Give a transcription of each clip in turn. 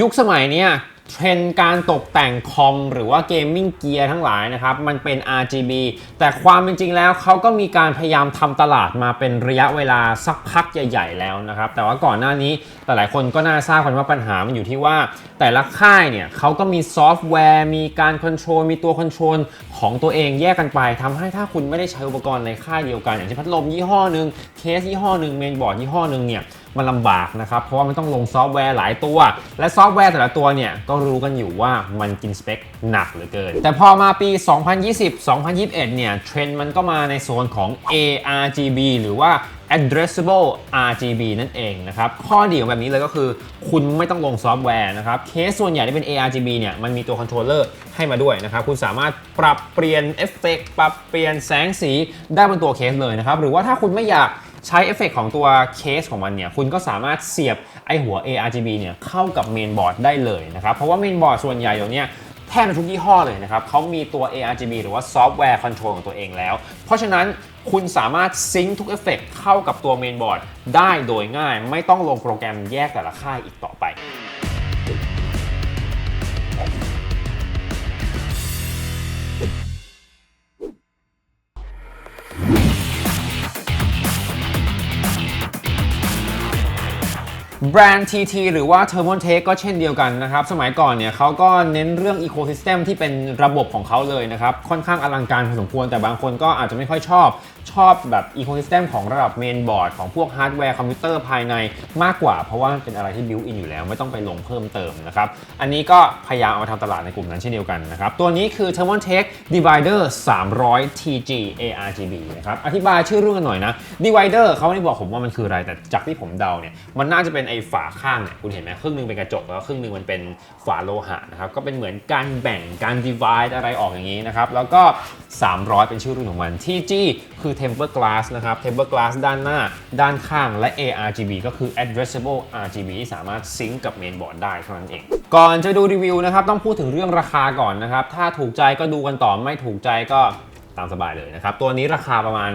ยุคสมัยเนี้ยเทรนด์การตกแต่งคอมหรือว่าเกมมิ่งเกียร์ทั้งหลายนะครับ มันเป็น RGB แต่ความเป็นจริงแล้วเขาก็มีการพยายามทำตลาดมาเป็นระยะเวลาสักพักใหญ่ ๆ แล้วนะครับ แต่ว่าก่อนหน้านี้หลายๆคนก็น่าทราบกันว่าปัญหามันอยู่ที่ว่า แต่ละค่ายเนี่ยเขาก็มีซอฟต์แวร์ มีการคอนโทรลมีตัวคอนโทรลของตัวเองแยกกันไปทำให้ถ้าคุณไม่ได้ใช้อุปกรณ์ในค่ายเดียวกัน อย่างเช่นพัดลมยี่ห้อหนึ่งเคสยี่ห้อหนึ่งเมนบอร์ดยี่ห้อหนึ่งเนี่ย มันลำบากนะครับ เพราะว่ามันต้องลงซอฟต์แวร์หลายตัว และซอฟต์แวร์แต่ละตัวเนี่ยก็รู้กันอยู่ว่ามันกินสเปคหนักเหลือเกิน แต่พอมาปี 2020-2021 เนี่ยเทรนด์มันก็มาในโซนของ ARGB หรือว่า addressable RGB นั่นเองนะครับ ข้อดีของแบบนี้เลยก็คือ คุณไม่ต้องลงซอฟต์แวร์นะครับ เคสส่วนใหญ่ที่เป็น ARGB เนี่ยมันมีตัวคอนโทรลเลอร์ให้มาด้วยนะครับ คุณสามารถปรับเปลี่ยนเอฟเฟกต์ปรับเปลี่ยนแสงสีได้บนตัวเคสเลยนะครับ หรือว่าถ้าคุณไม่อยาก ใช้เอฟเฟกต์ของตัวเคสของมันเนี่ยคุณก็สามารถเสียบไอหัว ARGB เนี่ยเข้ากับเมนบอร์ดได้เลยนะครับเพราะว่าเมนบอร์ดส่วนใหญ่เดี๋ยวนี้แทบจะทุกยี่ห้อเลยนะครับเขามีตัว ARGB หรือว่าซอฟต์แวร์คอนโทรลของตัวเองแล้ว เพราะฉะนั้นคุณสามารถซิงค์ทุกเอฟเฟกต์เข้ากับตัวเมนบอร์ดได้โดยง่าย ไม่ต้องลงโปรแกรมแยกแต่ละค่ายอีกต่อไป แบรนด์ TT หรือว่า Thermaltake ก็เช่นเดียวกันนะครับ สมัยก่อนเนี่ยเขาก็เน้นเรื่อง Ecosystem ที่เป็นระบบของเขาเลยนะครับ ค่อนข้างอลังการพอสมควร แต่บางคนก็อาจจะไม่ค่อยชอบ ชอบแบบ Ecosystem ของระดับเมนบอร์ดของพวกฮาร์ดแวร์คอมพิวเตอร์ภายในมากกว่า เพราะว่ามันเป็นอะไรที่ built in อยู่แล้ว ไม่ต้องไปลงเพิ่มเติมนะครับ อันนี้ก็พยายามเอามาทำตลาดในกลุ่มนั้นเช่นเดียวกันนะครับ ตัวนี้คือ Thermaltake Divider 300 TG ARGB นะครับ อธิบายชื่อเรื่องกันหน่อยนะ Divider เขาไม่ได้บอกผมว่ามันคืออะไร แต่จากที่ผมเดาเนี่ย มันน่าจะเป็นไอฝาข้างเนี่ยคุณเห็นไหมครึ่งหนึงเป็นกระจกแล้วครึ่งหนึงมันเป็นฝาโลหะนะครับก็เป็นเหมือนการแบ่งการ divide อะไรออกอย่างนี้นะครับแล้วก็ 300 เป็นชื่อรุ่นของมัน TG คือ temper glass นะครับ temper glass ด้านหน้า ด้านข้างและ ARGB ก็คือ addressable RGB ที่สามารถซิงก์กับเมนบอร์ดได้เท่านั้นเอง ก่อนจะดูรีวิวนะครับต้องพูดถึงเรื่องราคาก่อนนะครับถ้าถูกใจก็ดูกันต่อไม่ถูกใจก็ ตามสบายเลยนะครับ ตัวนี้ราคาประมาณ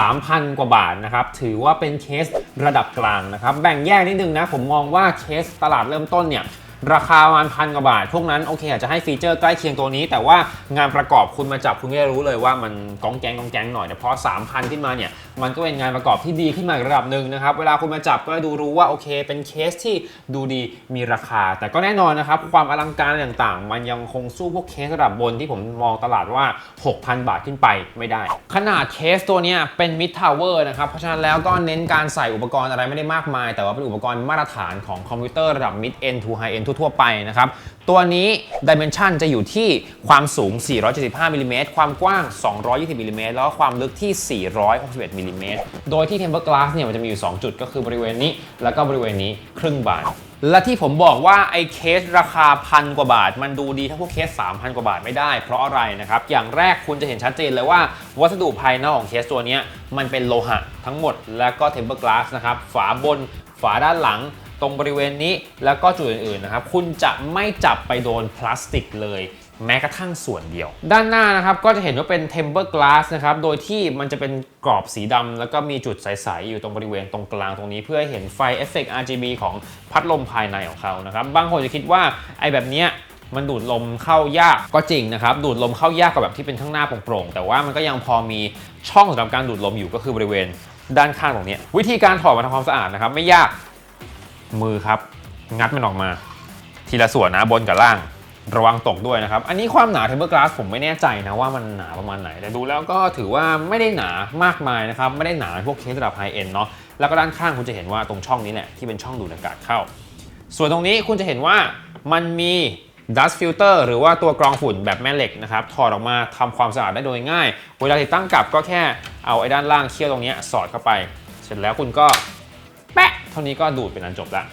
3,000 กว่าบาทนะครับ ถือว่าเป็นเคสระดับกลางนะครับ แบ่งแยกนิดนึงนะ ผมมองว่าเคสตลาดเริ่มต้นเนี่ย ราคาประมาณพันกว่าบาท พวกนั้นโอเคอาจจะให้ฟีเจอร์ใกล้เคียงตัวนี้ แต่ว่างานประกอบคุณมาจับคุณก็จะรู้เลยว่ามันกองแกงกองแกงหน่อยแต่พอ3,000 ขึ้นมาเนี่ยมันก็เป็นงานประกอบที่ดีขึ้นมาระดับหนึ่งนะครับเวลาคุณมาจับก็ดูรู้ว่าโอเค เป็นเคสที่ดูดีมีราคา แต่ก็แน่นอนนะครับความอลังการต่างๆ มันยังคงสู้พวกเคสระดับบนที่ผมมองตลาดว่า 6,000 บาทขึ้นไปไม่ได้ ขนาดเคสตัวเนี้ยเป็น mid tower นะครับเพราะฉะนั้นแล้วก็เน้นการใส่อุปกรณ์อะไรไม่ได้มากมาย แต่ว่าเป็นอุปกรณ์มาตรฐานของคอมพิวเตอร์ระดับ mid end to high end ทั่วๆไปนะครับ ตัวนี้ Dimension จะอยู่ที่ความสูง 475มิลลิเมตรความกว้าง 220มิลลิเมตรแล้วก็ความลึกที่ 461มิลลิเมตรโดยที่ Temper Glass เนี่ยมันจะมีอยู่ 2 จุดก็คือบริเวณนี้ แล้วก็บริเวณนี้ครึ่งบานและที่ผมบอกว่าไอ้เคสราคาพันกว่าบาท มันดูดีถ้าพวกเคส 3,000 กว่าบาทไม่ได้ เพราะอะไรนะครับ อย่างแรกคุณจะเห็นชัดเจนเลยว่า วัสดุภายนอกของเคสตัวนี้มันเป็นโลหะทั้งหมด แล้วก็ Temper Glass นะครับ ฝาบน ฝาด้านหลัง ตรงบริเวณนี้แล้วก็จุดอื่นๆนะครับ คุณจะไม่จับไปโดนพลาสติกเลยแม้กระทั่งส่วนเดียว ด้านหน้านะครับก็จะเห็นว่าเป็น temper glass นะครับ โดยที่มันจะเป็นกรอบสีดำแล้วก็มีจุดใส ๆ อยู่ตรงบริเวณตรงกลางตรงนี้ เพื่อเห็นไฟเอฟเฟกต์ RGB ของพัดลมภายในของเขานะครับ บางคนจะคิดว่าไอ้แบบเนี้ยมันดูดลมเข้ายากก็จริงนะครับ ดูดลมเข้ายากกว่าแบบที่เป็นข้างหน้าโปร่งๆ แต่ว่ามันก็ยังพอมีช่องสำหรับการดูดลมอยู่ก็คือบริเวณด้านข้างตรงนี้ วิธีการถอดมาทำความสะอาดนะครับ ไม่ยาก มือครับ งัดมันออกมา ทีละส่วนนะบนกับล่าง ระวังตกด้วยนะครับ อันนี้ความหนา Temper Glass ผมไม่แน่ใจนะว่ามันหนาประมาณไหน แต่ดูแล้วก็ถือว่าไม่ได้หนามากมายนะครับ ไม่ได้หนาพวกเคสระดับไฮเอ็นเนาะแล้วก็ด้านข้างคุณจะเห็นว่าตรงช่องนี้แหละที่เป็นช่องดูดอากาศเข้า ส่วนตรงนี้คุณจะเห็นว่ามันมี dust filter หรือว่าตัวกรองฝุ่นแบบแม่เหล็กนะครับ ถอดออกมาทำความสะอาดได้โดยง่าย เวลาติดตั้งกลับก็แค่เอาไอ้ด้านล่างเคี่ยวตรงนี้สอดเข้าไป เสร็จแล้วคุณก็ ท่านี้ก็ดูดเป็นอันจบละ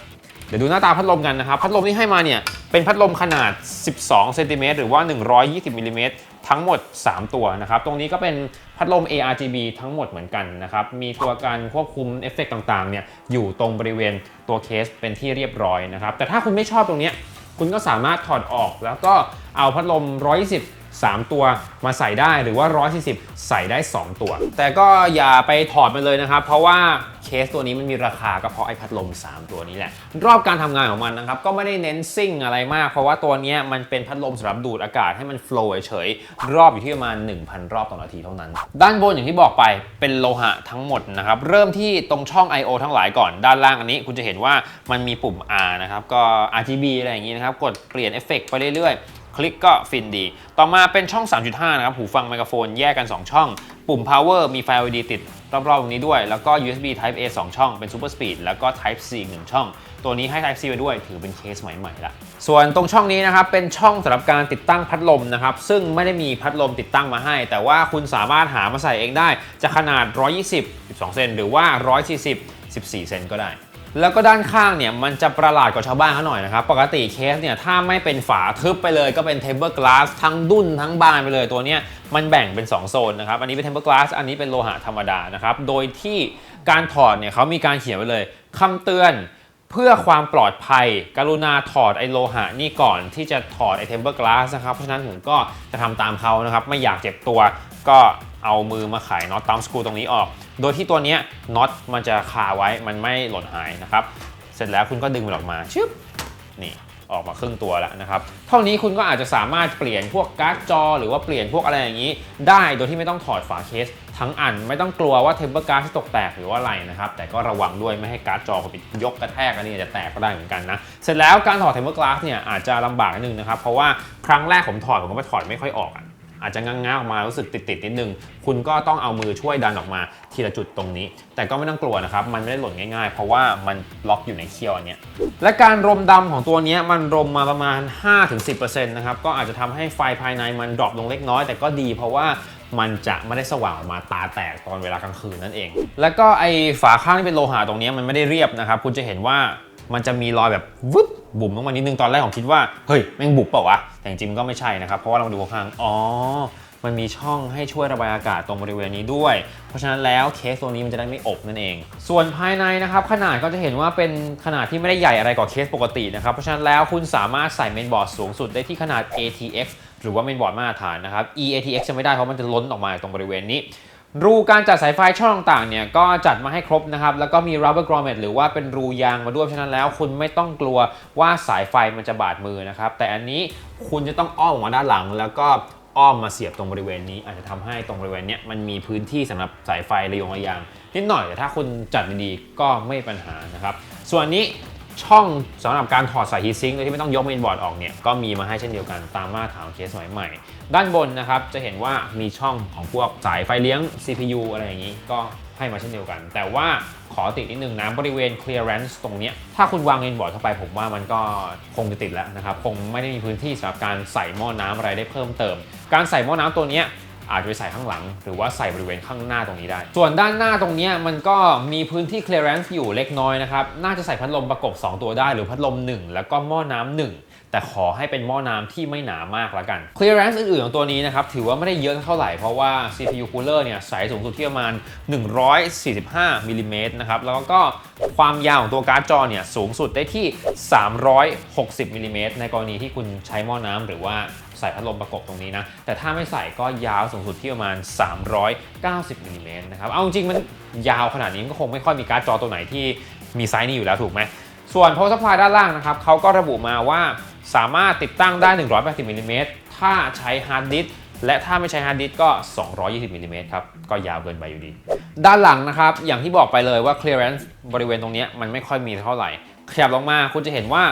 เดี๋ยวดูหน้าตาพัดลมกันนะครับ พัดลมที่ให้มาเนี่ยเป็นพัดลมขนาด 12เซนติเมตรหรือว่า 120มิลลิเมตรทั้งหมด 3 ตัวนะครับ ตรงนี้ก็เป็นพัดลม ARGB ทั้งหมดเหมือนกันนะครับ มีตัวการควบคุมเอฟเฟกต์ต่างๆเนี่ยอยู่ตรงบริเวณตัวเคสเป็นที่เรียบร้อยนะครับ แต่ถ้าคุณไม่ชอบตรงนี้ คุณก็สามารถถอดออกแล้วก็เอาพัดลม120 3 ตัวมาใส่ได้หรือว่า 140 ใส่ได้ 2 ตัว แต่ก็อย่าไปถอดมันเลยนะครับ เพราะว่าเคสตัวนี้มันมีราคาก็เพราะไอ้พัดลม 3 ตัวนี้แหละ รอบการทำงานของมันนะครับ ก็ไม่ได้เน้นซิ่งอะไรมาก เพราะว่าตัวนี้มันเป็นพัดลมสำหรับดูดอากาศให้มันโฟล์เฉยๆรอบอยู่ที่ประมาณ 1,000 รอบต่อนาทีเท่านั้น ด้านบนอย่างที่บอกไปเป็นโลหะทั้งหมดนะครับเริ่มที่ตรงช่อง I/O ทั้งหลายก่อนด้านล่างอันนี้ คุณจะเห็นว่ามันมีปุ่ม R นะครับก็ RGB อะไรอย่างนี้นะครับกดเปลี่ยนเอฟเฟกต์ไปเรื่อยๆ คลิกก็ฟินดี ต่อมาเป็นช่อง 3.5 นะครับ หูฟังไมโครโฟนแยกกัน 2 ช่อง ปุ่ม power มีไฟ LED ติดรอบๆตรงนี้ด้วย แล้วก็ USB Type A 2 ช่อง เป็น Super Speed แล้วก็ Type C อีกหนึ่งช่อง ตัวนี้ให้ Type C ไปด้วย ถือเป็นเคสใหม่ๆละ ส่วนตรงช่องนี้นะครับ เป็นช่องสำหรับการติดตั้งพัดลมนะครับ ซึ่งไม่ได้มีพัดลมติดตั้งมาให้ แต่ว่าคุณสามารถหามาใส่เองได้ จะขนาด 120 12 เซน หรือว่า 140 14 เซนก็ได้ แล้วก็ด้านข้างเนี่ยมันจะประหลาดกว่าชาวบ้านเขาหน่อยนะครับ ปกติเคสเนี่ยถ้าไม่เป็นฝาทึบไปเลยก็เป็นเทเบิลกลาสทั้งดุนทั้งบานไปเลยตัวเนี้ยมันแบ่งเป็น 2 โซนนะครับ อันนี้เป็นเทมเ e อร์กลาสอันนี้เป็นโลหะธรรมดานะครับ โดยที่การถอดเนี่ยเขามีการเขียนไว้เลยคำเตือน เพื่อความปลอดภัย กรุณาถอดไอโลหะนี่ก่อนที่จะถอดไอเทมเ e อร์กลาสนะครับ เพราะฉะนั้นผมก็จะทำตามเขานะครับ ไม่อยากเจ็บตัวก็เอามือมาไขน็อตตามสกรูตรงนี้ออก โดยที่ตัวนี้น็อตมันจะคาไว้มันไม่หล่นหายนะครับ เสร็จแล้วคุณก็ดึงมันออกมาชึบนี่ออกมาครึ่งตัวแล้วนะครับ เท่านี้คุณก็อาจจะสามารถเปลี่ยนพวกการ์ดจอ หรือว่าเปลี่ยนพวกอะไรอย่างนี้ ได้โดยที่ไม่ต้องถอดฝาเคส ทั้งอันไม่ต้องกลัวว่าเทมเปอร์การ์ดที่ตกแตกหรือว่าอะไรนะครับ แต่ก็ระวังด้วยไม่ให้การ์ดจอไปยกกระแทกอันนี้จะแตกก็ได้เหมือนกันนะ เสร็จแล้วการถอดเทมเปอร์กลาสเนี่ยอาจจะลำบากนิดนึงนะครับ เพราะว่าครั้งแรกผมถอดผมก็ไปถอดไม่ค่อยออกอะอาจจะง้างๆออกมารู้สึกติดๆนิดนึง คุณก็ต้องเอามือช่วยดันออกมาทีละจุดตรงนี้ แต่ก็ไม่ต้องกลัวนะครับ มันไม่ได้หล่นง่ายๆ เพราะว่ามันล็อกอยู่ในเคี้ยวอันเนี้ยและการรมดำของตัวนี้มันรมมาประมาณ 5-10%นะครับ ก็อาจจะทำให้ไฟภายในมันดรอปลงเล็กน้อย แต่ก็ดีเพราะว่า มันจะไม่ได้สว่างออกมาตาแตกตอนเวลากลางคืนนั่นเอง แล้วก็ไอฝาข้างที่เป็นโลหะตรงนี้มันไม่ได้เรียบนะครับ คุณจะเห็นว่ามันจะมีรอยแบบวึบบุ๋มลงมานิดนึงตอนแรกผมคิดว่าเฮ้ยแม่งบุบเปล่าวะแต่จริงๆมันก็ไม่ใช่นะครับ เพราะว่าเรามาดูข้างอ๋อมันมีช่องให้ช่วยระบายอากาศตรงบริเวณนี้ด้วย เพราะฉะนั้นแล้วเคสตัวนี้มันจะได้ไม่อบนั่นเอง ส่วนภายในนะครับ ขนาดก็จะเห็นว่าเป็นขนาดที่ไม่ได้ใหญ่อะไรกว่าเคสปกตินะครับ เพราะฉะนั้นแล้วคุณสามารถใส่เมนบอร์ดสูงสุดได้ที่ขนาด ATX รือว่าเมนบอร์ดมาตรฐานนะครับ EATX จะไม่ได้เพราะมันจะล้นออกมาตรงบริเวณนี้ รูการจัดสายไฟช่องต่างๆเนี่ยก็จัดมาให้ครบนะครับ แล้วก็มี rubber grommet หรือว่าเป็นรูยางมาด้วยฉะนั้นแล้วคุณไม่ต้องกลัวว่าสายไฟมันจะบาดมือนะครับ แต่อันนี้คุณจะต้องอ้อมออกมาด้านหลัง แล้วก็อ้อมมาเสียบตรงบริเวณนี้ อาจจะทำให้ตรงบริเวณนี้มันมีพื้นที่สำหรับสายไฟระยงระยางนิดหน่อยแต่ถ้าคุณจัดดีๆก็ไม่ปัญหานะครับ ส่วนนี้ ช่องสำหรับการถอดสายฮีทซิงค์โดยที่ไม่ต้องยกเมนบอร์ดออกเนี่ยก็มีมาให้เช่นเดียวกันตามมาตรฐานเคสสมัยใหม่ ด้านบนนะครับจะเห็นว่ามีช่องของพวกสายไฟเลี้ยง CPU อะไรอย่างนี้ก็ให้มาเช่นเดียวกัน แต่ว่าขอติดนิดนึงนะบริเวณ clearance ตรงนี้ ถ้าคุณวางเมนบอร์ดเข้าไปผมว่ามันก็คงจะติดแล้วนะครับ คงไม่ได้มีพื้นที่สำหรับการใส่หม้อน้ำอะไรได้เพิ่มเติม การใส่หม้อน้ำตัวนี้ อาจจะไปใส่ข้างหลัง หรือว่าใส่บริเวณข้างหน้าตรงนี้ได้ ส่วนด้านหน้าตรงนี้มันก็มีพื้นที่ clearance อยู่เล็กน้อยนะครับ น่าจะใส่พัดลมประกบ 2 ตัวได้ หรือพัดลม 1 แล้วก็หม้อน้ำหนึ่งแต่ขอให้เป็นหม้อน้ำที่ไม่หนามากละกัน clearance อื่นๆของตัวนี้นะครับ ถือว่าไม่ได้เยอะเท่าไหร่ เพราะว่า CPU cooler เนี่ยใส่สูงสุดที่ประมาณ 145มิลลิเมตรนะครับ แล้วก็ความยาวของตัวการ์ดจอเนี่ยสูงสุดได้ที่ 360มิลลิเมตรในกรณีที่คุณใช้หม้อน้ำหรือว่า ใส่พัดลมประกบตรงนี้นะ แต่ถ้าไม่ใส่ก็ยาวสูงสุดที่ประมาณ 390มิลลิเมตรนะครับ เอาจริงมันยาวขนาดนี้ก็คงไม่ค่อยมีการ์ดจอตัวไหนที่มีไซส์นี้อยู่แล้วถูกไหม ส่วน power supply ด้านล่างนะครับเขาก็ระบุมาว่าสามารถติดตั้งได้ 180มิลลิเมตรถ้าใช้ฮาร์ดดิสก์และถ้าไม่ใช้ฮาร์ดดิสก์ก็220มิลลิเมตรครับ ก็ยาวเกินไปอยู่ดี ด้านหลังนะครับ อย่างที่บอกไปเลยว่า clearance บริเวณตรงนี้มันไม่ค่อยมีเท่าไหร่ ขยับลงมาคุณจะเห็นว่า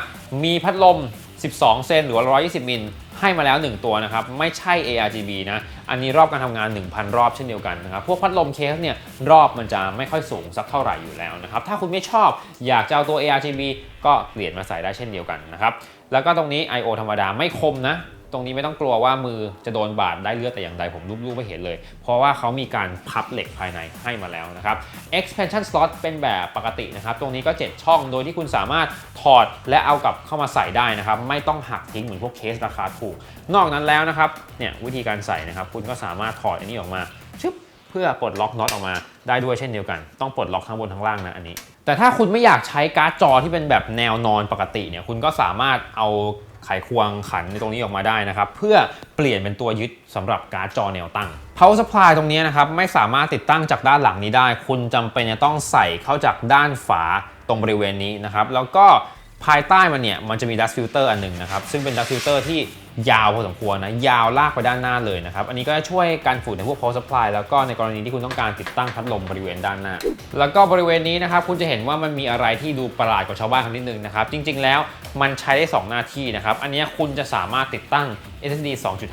มีพัดลม 12 เซนหรือ 120 มิล ให้มาแล้ว 1 ตัวนะครับ ไม่ใช่ ARGB นะ อันนี้รอบการทำงาน 1,000 รอบเช่นเดียวกันนะครับ พวกพัดลมเคสเนี่ยรอบมันจะไม่ค่อยสูงสักเท่าไหร่อยู่แล้วนะครับ ถ้าคุณไม่ชอบอยากจะเอาตัว ARGB ก็เปลี่ยนมาใส่ได้เช่นเดียวกันนะครับ แล้วก็ตรงนี้ I/O ธรรมดาไม่คมนะ ตรงนี้ไม่ต้องกลัวว่ามือจะโดนบาดได้เลือดแต่อย่างใดผมรูปๆไม่เห็นเลย เพราะว่าเขามีการพับเหล็กภายในให้มาแล้วนะครับ expansion slot เป็นแบบปกตินะครับ ตรงนี้ก็ 7 ช่องโดยที่คุณสามารถถอดและเอากลับเข้ามาใส่ได้นะครับ ไม่ต้องหักทิ้งเหมือนพวกเคสราคาถูก นอกนั้นแล้วนะครับเนี่ยวิธีการใส่นะครับ คุณก็สามารถถอดอันนี้ออกมาชึบเพื่อปลดล็อกน็อตออกมาได้ด้วยเช่นเดียวกัน ต้องปลดล็อกทั้งบนทั้งล่างนะอันนี้ แต่ถ้าคุณไม่อยากใช้การ์ดจอที่เป็นแบบแนวนอนปกติเนี่ยคุณก็สามารถเอา ไขควงขันในตรงนี้ออกมาได้นะครับ เพื่อเปลี่ยนเป็นตัวยึดสำหรับการ์ดจอแนวตั้ง power supply ตรงนี้นะครับไม่สามารถติดตั้งจากด้านหลังนี้ได้ คุณจำเป็นจะต้องใส่เข้าจากด้านฝาตรงบริเวณนี้นะครับ แล้วก็ ภายใต้มันเนี่ยมันจะมี dust filter อันหนึ่งนะครับ ซึ่งเป็น dust filter ที่ยาวพอสมควรนะ ยาวลากไปด้านหน้าเลยนะครับ อันนี้ก็จะช่วยการฝุ่นในพวก power supply แล้วก็ในกรณีที่คุณต้องการติดตั้งพัดลมบริเวณด้านหน้า แล้วก็บริเวณนี้นะครับ คุณจะเห็นว่ามันมีอะไรที่ดูประหลาดกว่าชาวบ้านคนนิดนึงนะครับ จริง ๆ แล้วมันใช้ได้ 2 หน้าที่นะครับ อันนี้คุณจะสามารถติดตั้ง SSD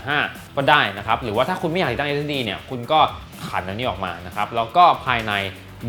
2.5 ก็ได้นะครับ หรือว่าถ้าคุณไม่อยากติดตั้ง SSD เนี่ย คุณก็ขันอันนี้ออกมานะครับ แล้วก็ภายใน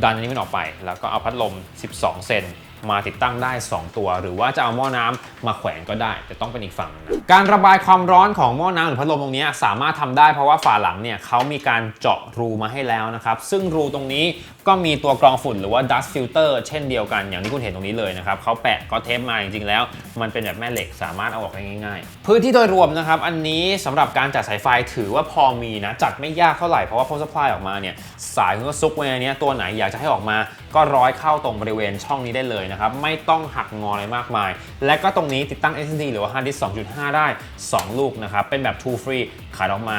ดันอันนี้มันออกไป แล้วก็เอาพัดลม 12 เซน มาติดตั้งได้ 2 ตัว หรือว่าจะเอาหม้อน้ำมาแขวนก็ได้ แต่ต้องเป็นอีกฝั่งนะการระบายความร้อนของหม้อน้ำหรือพัดลมตรงนี้สามารถทำได้เพราะว่าฝาหลังเนี่ยเขามีการเจาะรูมาให้แล้วนะครับซึ่งรูตรงนี้ก็มีตัวกรองฝุ่นหรือว่า dust filter เช่นเดียวกันอย่างที่คุณเห็นตรงนี้เลยนะครับเขาแปะก็เทปมาจริงๆแล้ว มันเป็นแบบแม่เหล็กสามารถเอาออกได้ง่าย ๆ พื้นที่โดยรวมนะครับ อันนี้สำหรับการจัดสายไฟถือว่าพอมีนะ จัดไม่ยากเท่าไหร่เพราะว่า power supply ออกมาเนี่ยสายคุณก็ซุกไว้ในนี้ตัวไหนอยากจะให้ออกมา ก็ร้อยเข้าตรงบริเวณช่องนี้ได้เลยนะครับไม่ต้องหักงออะไรมากมาย และก็ตรงนี้ติดตั้ง SSD หรือว่า hard disk 2.5 ได้ 2 ลูกนะครับเป็นแบบ two free ขายออกมา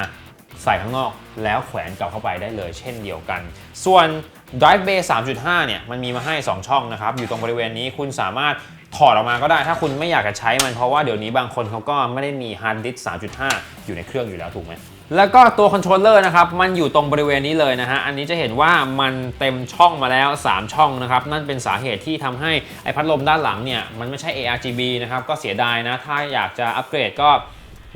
ใส่ข้างนอกแล้วแขวนกลับเข้าไปได้เลย เช่นเดียวกัน ส่วน Drive Bay 3.5 เนี่ยมันมีมาให้ 2 ช่องนะครับ อยู่ตรงบริเวณนี้คุณสามารถถอดออกมาก็ได้ ถ้าคุณไม่อยากจะใช้มันเพราะว่าเดี๋ยวนี้บางคนเขาก็ไม่ได้มี hard disk 3.5 อยู่ในเครื่องอยู่แล้วถูกไหมแล้วก็ตัวคอนโทรลเลอร์นะครับ มันอยู่ตรงบริเวณนี้เลยนะฮะ อันนี้จะเห็นว่ามันเต็มช่องมาแล้ว 3 ช่องนะครับ นั่นเป็นสาเหตุที่ทำให้ไอพัดลมด้านหลังเนี่ย มันไม่ใช่ ARGB นะครับ ก็เสียดายนะ ถ้าอยากจะอัปเกรดก็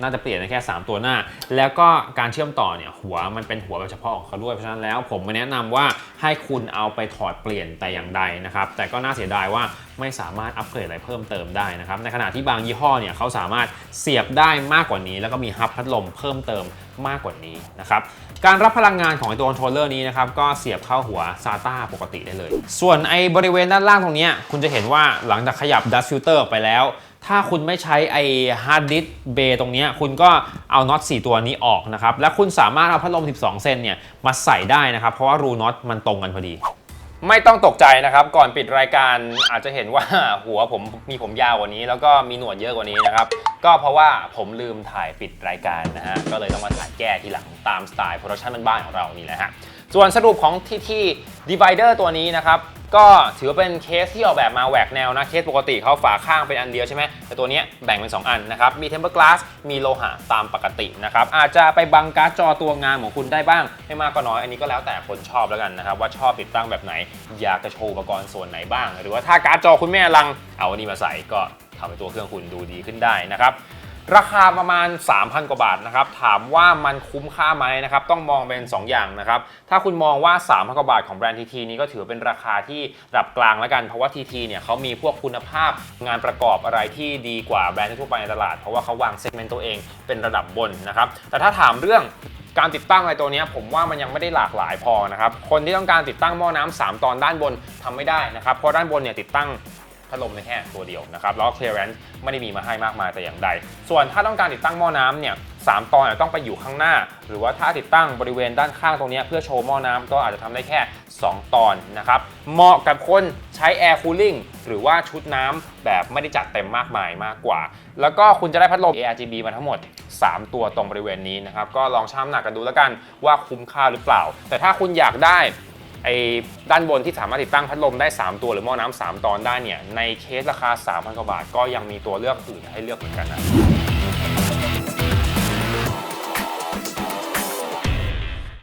น่าจะเปลี่ยนแค่ 3 ตัวหน้า แล้วก็การเชื่อมต่อเนี่ยหัวมันเป็นหัวแบบเฉพาะของเขาด้วย เพราะฉะนั้นแล้วผมมาแนะนำว่าให้คุณเอาไปถอดเปลี่ยนแต่อย่างใดนะครับ แต่ก็น่าเสียดายว่าไม่สามารถอัปเกรดอะไรเพิ่มเติมได้นะครับ ในขณะที่บางยี่ห้อเนี่ยเขาสามารถเสียบได้มากกว่านี้ แล้วก็มีฮับพัดลมเพิ่มเติมมากกว่านี้นะครับ การรับพลังงานของตัวคอนโทรลเลอร์นี้นะครับก็เสียบเข้าหัว SATA ปกติได้เลย ส่วนไอ้บริเวณด้านล่างตรงนี้คุณจะเห็นว่าหลังจากขยับ dust filter ออกไปแล้ว ถ้าคุณไม่ใช้ไอ้ hard disk bay ตรงนี้คุณก็เอาน็อต4 ตัวนี้ออกนะครับ และคุณสามารถเอาพัดลม 12 เซนเนี่ยมาใส่ได้นะครับ เพราะว่ารูน็อตมันตรงกันพอดี ไม่ต้องตกใจนะครับ ก่อนปิดรายการอาจจะเห็นว่าหัวผมมีผมยาวกว่านี้ แล้วก็มีหนวดเยอะกว่านี้นะครับ ก็เพราะว่าผมลืมถ่ายปิดรายการนะฮะก็เลยต้องมาถ่ายแก้ทีหลังตามสไตล์โปรดักชันบ้านๆของเรานี่แหละฮะส่วนสรุปของที่ที่ divider ตัวนี้นะครับ ก็ถือว่าเป็นเคสที่ออกแบบมาแหวกแนวนะ เคสปกติเขาฝาข้างเป็นอันเดียวใช่ไหม แต่ตัวนี้แบ่งเป็น 2 อันนะครับ มี tempered glass มีโลหะตามปกตินะครับ อาจจะไปบังการ์ดจอตัวงานของคุณได้บ้าง ไม่มากก็น้อย อันนี้ก็แล้วแต่คนชอบแล้วกันนะครับ ว่าชอบติดตั้งแบบไหน อยากจะโชว์อุปกรณ์ส่วนไหนบ้าง หรือว่าถ้าการ์ดจอคุณไม่อลัง เอาอันนี้มาใส่ก็ทำให้ตัวเครื่องคุณดูดีขึ้นได้นะครับ ราคาประมาณ 3,000 กว่าบาทนะครับ ถามว่ามันคุ้มค่าไหมนะครับ ต้องมองเป็น 2 อย่างนะครับ ถ้าคุณมองว่า 3,000 กว่าบาทของแบรนด์ทีทีนี้ก็ถือเป็นราคาที่ระดับกลางแล้วกัน เพราะว่าทีทีเนี่ยเขามีพวกคุณภาพงานประกอบอะไรที่ดีกว่าแบรนด์ทั่วไปในตลาด เพราะว่าเขาวางเซกเมนต์ตัวเองเป็นระดับบนนะครับ แต่ถ้าถามเรื่องการติดตั้งอะไรตัวนี้ผมว่ามันยังไม่ได้หลากหลายพอนะครับ คนที่ต้องการติดตั้งหม้อน้ำ3ตอนด้านบนทำไม่ได้นะครับ เพราะด้านบนเนี่ยติดตั้ง พัดลมในแค่ตัวเดียวนะครับแล้วก็ clearance ไม่ได้มีมาให้มากมายแต่อย่างใด ส่วนถ้าต้องการติดตั้งหม้อน้ำเนี่ยสามตอนเนี่ยต้องไปอยู่ข้างหน้า หรือว่าถ้าติดตั้งบริเวณด้านข้างตรงนี้เพื่อโชว์หม้อน้ำก็อาจจะทำได้แค่ 2 ตอนนะครับ เหมาะกับคนใช้ air cooling หรือว่าชุดน้ำแบบไม่ได้จัดเต็มมากมายมากกว่า แล้วก็คุณจะได้พัดลม ARGB มาทั้งหมด 3 ตัวตรงบริเวณนี้นะครับ ก็ลองชั่งน้ำหนักกันดูแล้วกันว่าคุ้มค่าหรือเปล่า แต่ถ้าคุณอยากได้ ไอ้ด้านบนที่สามารถติดตั้งพัดลมได้ 3 ตัวหรือหม้อน้ำ3ตอนได้เนี่ยในเคสราคา 3,000กว่าบาทก็ยังมีตัวเลือกอื่นให้เลือกเหมือนกันนะ